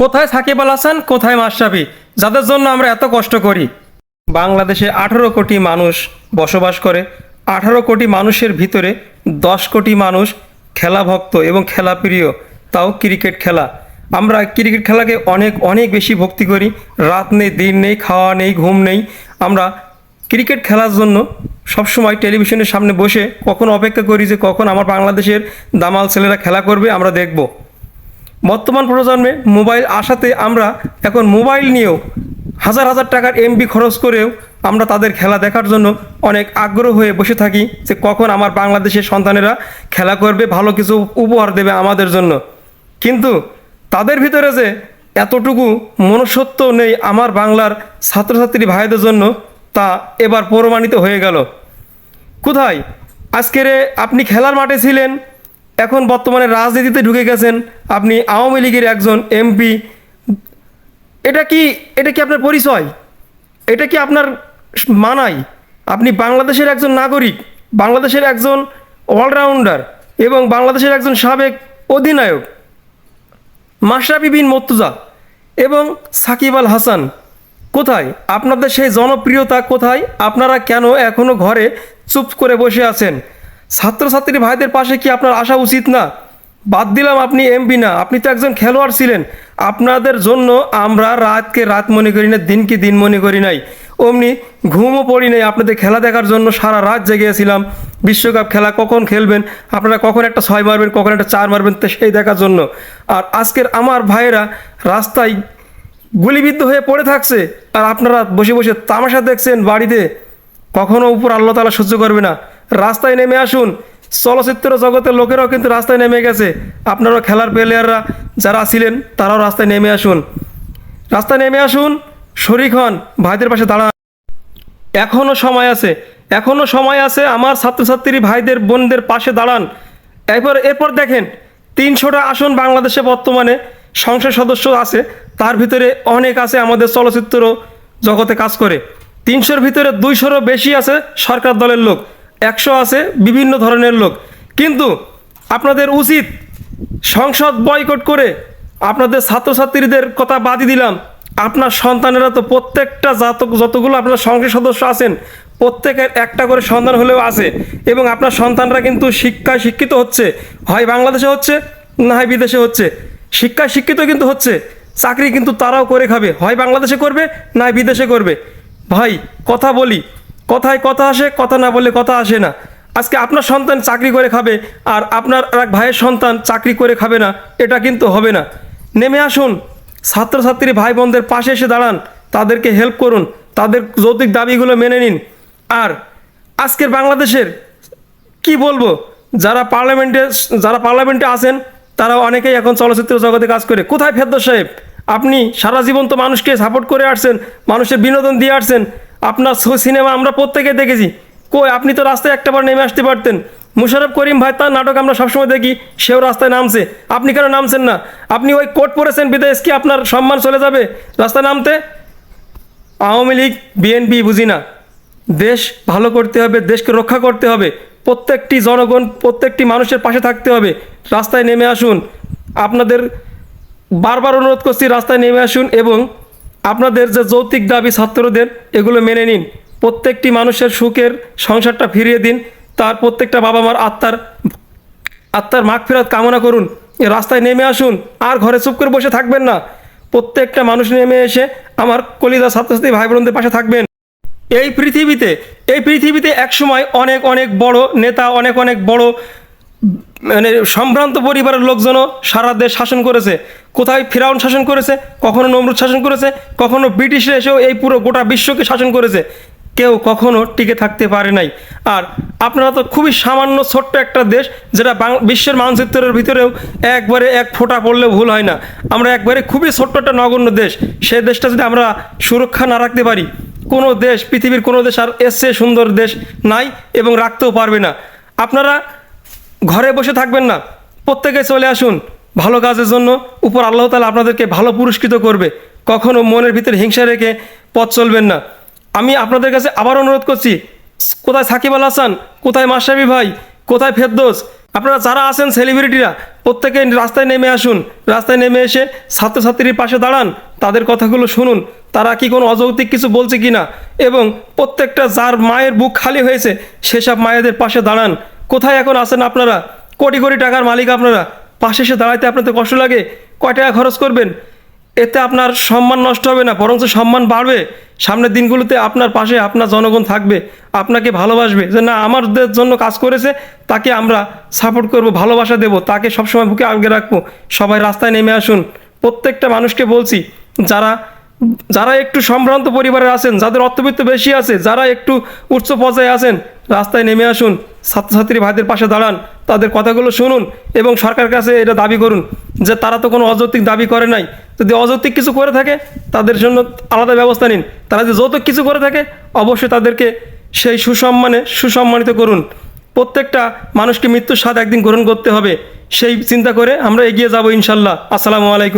কোথায় সাকিব আল হাসান, কোথায় মাশরাফি? যাদের জন্য আমরা এত কষ্ট করি। বাংলাদেশে আঠারো কোটি মানুষ বসবাস করে, আঠারো কোটি মানুষের ভিতরে দশ কোটি মানুষ খেলাভক্ত এবং খেলাপ্রিয়, তাও ক্রিকেট খেলা। আমরা ক্রিকেট খেলাকে অনেক অনেক বেশি ভক্তি করি। রাত নেই, দিন নেই, খাওয়া নেই, ঘুম নেই। আমরা ক্রিকেট খেলার জন্য সবসময় টেলিভিশনের সামনে বসে কখন অপেক্ষা করি যে কখন আমার বাংলাদেশের দামাল ছেলেরা খেলা করবে, আমরা দেখব। বর্তমান প্রজন্মে মোবাইল আসাতে আমরা এখন মোবাইল নিয়েও হাজার হাজার টাকার এমবি খরচ করেও আমরা তাদের খেলা দেখার জন্য অনেক আগ্রহ হয়ে বসে থাকি যে কখন আমার বাংলাদেশের সন্তানেরা খেলা করবে, ভালো কিছু উপহার দেবে আমাদের জন্য। কিন্তু তাদের ভিতরে যে এতটুকু মনুষ্যত্ব নেই আমার বাংলার ছাত্রছাত্রী ভাইদের জন্য, তা এবার প্রমাণিত হয়ে গেল। কোথায়? আজকের আপনি খেলার মাঠে ছিলেন এখন বর্তমানে রাজনীতিতে ঢুকে গেছেন আপনি আওয়ামী লীগের একজন এমপি। এটা কি এটা কি আপনার পরিচয়? এটা কি আপনার মানাই? আপনি বাংলাদেশের একজন নাগরিক, বাংলাদেশের একজন অলরাউন্ডার এবং বাংলাদেশের একজন সাবেক অধিনায়ক মাশরাফি বিন মর্তুজা এবং সাকিব আল হাসান। কোথায়? আপনাদের সেই জনপ্রিয়তা কোথায়? আপনারা কেন এখনও ঘরে চুপ করে বসে আছেন? ছাত্রছাত্রী ভাইদের পাশে কি আপনার আসা উচিত না? বাদ দিলাম আপনি এমপি না, আপনি তো একজন খেলোয়াড় ছিলেন। আপনাদের জন্য আমরা রাতকে রাত মনে করি না, দিনকে দিন মনে করি নাই। অমনি ঘুমও পড়ি নাই, আপনাদের খেলা দেখার জন্য সারা রাত জেগেছিলাম বিশ্বকাপ খেলা কখন খেলবেন? আপনারা কখন একটা ছয় মারবেন, কখন একটা চার মারবেন, তো সেই দেখার জন্য। আর আজকের আমার ভাইয়েরা রাস্তায় গুলিবিদ্ধ হয়ে পড়ে থাকছে, আর আপনারা বসে বসে তামাশা দেখছেন বাড়িতে। কখনো উপর আল্লাহ তালা সহ্য করবে না। রাস্তায় নেমে আসুন। চলচ্চিত্র জগতের লোকেরাও কিন্তু রাস্তায় নেমে গেছে। আপনারাও খেলার প্লেয়াররা যারা ছিলেন, তারাও রাস্তায় নেমে আসুন। রাস্তায় নেমে আসুন, শরিক হন, ভাইদের পাশে দাঁড়ান। এখনও সময় আছে এখনও সময় আছে আমার ছাত্রছাত্রী ভাইদের, বোনদের পাশে দাঁড়ান। এরপর এরপর দেখেন, তিনশোটা আসন বাংলাদেশে বর্তমানে সংসদ সদস্য আছে, তার ভিতরে অনেক আছে আমাদের চলচ্চিত্র জগতে কাজ করে। তিনশোর ভিতরে দুইশোরও বেশি আছে সরকার দলের লোক। একশো আছে, বিভিন্ন ধরনের লোক। কিন্তু আপনাদের উচিত সংসদ বয়কট করে আপনাদের ছাত্রছাত্রীদের কথা বাদই দিলাম। আপনার সন্তানেরা তো প্রত্যেকটা যত যতগুলো আপনার সংসদ সদস্য আছেন, প্রত্যেকের একটা করে সন্তান হলেও আছে। এবং আপনার সন্তানরা কিন্তু শিক্ষায় শিক্ষিত হচ্ছে। হয় বাংলাদেশে হচ্ছে, না হয় বিদেশে হচ্ছে। শিক্ষায় শিক্ষিত কিন্তু হচ্ছে, চাকরি কিন্তু তারাও করে খাবে। হয় বাংলাদেশে করবে, না বিদেশে করবে। ভাই, কথা বলি কথায় কথা আসে, কথা না বললে কথা আসে না। আজকে আপনার সন্তান চাকরি করে খাবে আর আপনার এক ভাইয়ের সন্তান চাকরি করে খাবে না, এটা কিন্তু হবে না। নেমে আসুন, ছাত্রছাত্রী ভাই বোনদের পাশে এসে দাঁড়ান, তাদেরকে হেল্প করুন, তাদের যৌক্তিক দাবিগুলো মেনে নিন। আর আজকের বাংলাদেশের কি বলব, যারা পার্লামেন্টে যারা পার্লামেন্টে আছেন তারা অনেকেই এখন চলচ্চিত্র জগতে কাজ করে। কোথায় ফেরদৌস সাহেব? আপনি সারা জীবন তো মানুষকে সাপোর্ট করে আসছেন, মানুষের বিনোদন দিয়ে আসছেন। আপনার সিনেমা আমরা প্রত্যেকে দেখেছি। কই, আপনি তো রাস্তায় একটাবার নেমে আসতে পারতেন। মুশারফ করিম ভাই, তার নাটক আমরা সবসময় দেখি, সেও রাস্তায় নামছে। আপনি কেন নামছেন না? আপনি ওই কোট পরেছেন বিদেশ কি আপনার সম্মান চলে যাবে? রাস্তায় নামতে? আওয়ামী লীগ, বিএনপি, বুঝি না। দেশ ভালো করতে হবে, দেশকে রক্ষা করতে হবে। প্রত্যেকটি জনগণ, প্রত্যেকটি মানুষের পাশে থাকতে হবে। রাস্তায় নেমে আসুন। আপনাদের বারবার অনুরোধ করছি, রাস্তায় নেমে আসুন এবং আপনাদের যে যৌক্তিক দাবি ছাত্রদের, এগুলো মেনে নিন। প্রত্যেকটি মানুষের সুখের সংসারটা ফিরিয়ে দিন। তার প্রত্যেকটা বাবা মার আত্মার আত্মার মাগ ফেরত কামনা করুন। রাস্তায় নেমে আসুন। আর ঘরে চুপ করে বসে থাকবেন না। প্রত্যেকটা মানুষ নেমে এসে আমার কলিদা ছাত্রছাত্রী ভাই বোনদের পাশে থাকবেন। এই পৃথিবীতে এই পৃথিবীতে একসময় অনেক অনেক বড় নেতা, অনেক অনেক বড় মানে সম্ভ্রান্ত পরিবারের লোকজনও সারা দেশ শাসন করেছে। কোথায় ফিরাউন শাসন করেছে, কখনো নমরুদ শাসন করেছে, কখনো ব্রিটিশরা এসেও এই পুরো গোটা বিশ্বকে শাসন করেছে। কেউ কখনো টিকে থাকতে পারে নাই। আর আপনারা তো খুবই সামান্য ছোট্ট একটা দেশ, যেটা বিশ্বের মানচিত্রের ভিতরেও একবারে এক ফোঁটা পড়লেও ভুল হয় না। আমরা একবারে খুবই ছোট্ট একটা নগণ্য দেশ। সেই দেশটা যদি আমরা সুরক্ষা না রাখতে পারি, কোনো দেশ, পৃথিবীর কোনো দেশ আর চেয়ে সুন্দর দেশ নাই এবং রাখতেও পারবে না। আপনারা ঘরে বসে থাকবেন না। প্রত্যেকে চলে আসুন। ভালো কাজের জন্য উপর আল্লাহ তালা আপনাদেরকে ভালো পুরস্কৃত করবে। কখনো মনের ভিতরে হিংসা রেখে পথ চলবেন না। আমি আপনাদের কাছে আবার অনুরোধ করছি, কোথায় সাকিব আল হাসান, কোথায় মাসাবি ভাই, কোথায় ফেরদোস, আপনারা যারা আছেন সেলিব্রিটিরা প্রত্যেকে রাস্তায় নেমে আসুন। রাস্তায় নেমে এসে ছাত্রছাত্রীর পাশে দাঁড়ান, তাদের কথাগুলো শুনুন। তারা কি কোনো অযৌক্তিক কিছু বলছে কি না এবং প্রত্যেকটা যার মায়ের বুক খালি হয়েছে, সেসব মায়েদের পাশে দাঁড়ান। কোথায় এখন আছেন আপনারা? কোটি কোটি টাকার মালিক আপনারা। পাশে এসে দাঁড়াইতে আপনাদের কষ্ট লাগে। কয় টাকা খরচ করবেন? এতে আপনার সম্মান নষ্ট হবে না, বরঞ্চ সম্মান বাড়বে। সামনের দিনগুলোতে আপনার পাশে আপনার জনগণ থাকবে, আপনাকে ভালোবাসবে। যে না, আমাদের জন্য কাজ করেছে, তাকে আমরা সাপোর্ট করব, ভালোবাসা দেব, তাকে সবসময় বুকে আগে রাখব। সবাই রাস্তায় নেমে আসুন। প্রত্যেকটা মানুষকে বলছি, যারা যারা একটু সম্ভ্রান্ত পরিবারের আছেন, যাদের অর্থবিত্ত বেশি আছে, যারা একটু উচ্চ পর্যায়ে আছেন, রাস্তায় নেমে আসুন। ছাত্রছাত্রী ভাইদের পাশে দাঁড়ান, তাদের কথাগুলো শুনুন এবং সরকারের কাছে এটা দাবি করুন যে তারা তো কোনো অযৌক্তিক দাবি করে নাই। যদি অযৌক্তিক কিছু করে থাকে, তাদের জন্য আলাদা ব্যবস্থা নিন। তারা যদি যৌতুক কিছু করে থাকে, অবশ্যই তাদেরকে সেই সুসম্মানে সুসম্মানিত করুন। প্রত্যেকটা মানুষকে মৃত্যুর স্বাদ একদিন গ্রহণ করতে হবে। সেই চিন্তা করে আমরা এগিয়ে যাব ইনশাল্লাহ। আসসালামু আলাইকুম।